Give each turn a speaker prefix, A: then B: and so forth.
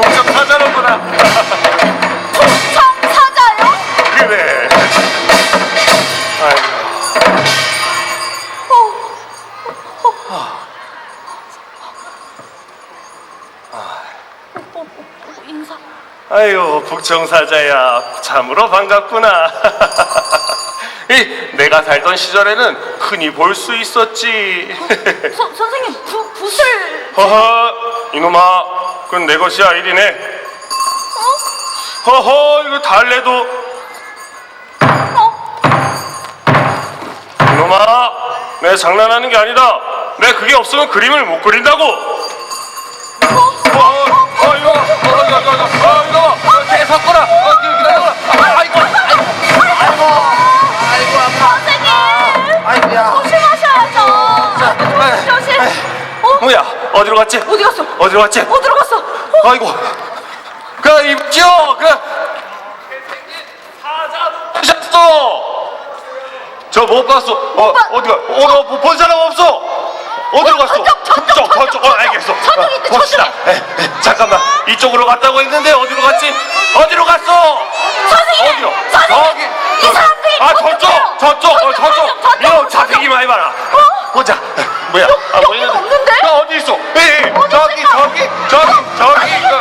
A: 북적사자로구나.
B: 북청사자요?
A: 그래. 아이고.
B: 어, 어, 어, 인사.
A: 아유 북청사자야 참으로 반갑구나 이, 내가 살던 시절에는 흔히 볼 수 있었지
B: 서, 선생님 부, 붓을
A: 허허 이놈아 그건 내 것이야 이리네 허허 이거 달래도
B: 어?
A: 이놈아 내 장난하는 게 아니다 내 그게 없으면 그림을 못 그린다고 어, 어, 어, 이거, 어, 이거, 이거, 이거, 어, 이거, 어, 섰구나, 어, 기다려라, 아, 아이고, 아이고, 아이고, 아파.
B: 선생님
A: 아이고야.
B: 조심하셔야죠.
A: 아,
B: 조심. 어?
A: 뭐야? 어디로 갔지?
B: 어디 갔어?
A: 어디로 갔지?
B: 어디로 갔어? 어?
A: 아이고. 그 입지요. 그 사자 저못 봤어. 어
B: 봤-
A: 어디가? 어디 뭐본 사람 없어? 어디로
B: 어,
A: 갔어?
B: 저쪽, 저쪽, 저쪽,
A: 저쪽. 어
B: 저쪽.
A: 알겠어.
B: 있대,
A: 봅시다.
B: 저쪽에.
A: 에, 에, 잠깐만. 이쪽으로 갔다고 했는데 어디로 갔지? 어디로 갔어?
B: 선생님!
A: 어디요?
B: 선생님! 이
A: 저기.
B: 사람들이
A: 아
B: 저쪽으로!
A: 저쪽 저쪽 어
B: 저쪽,
A: 저쪽
B: 저쪽, 저쪽,
A: 이거
B: 저쪽.
A: 잡히기만 해봐라
B: 어?
A: 보자 뭐야
B: 여-
A: 아,
B: 여기는 없는데?
A: 야, 어디 있어 에이, 저기? 저기 저기 저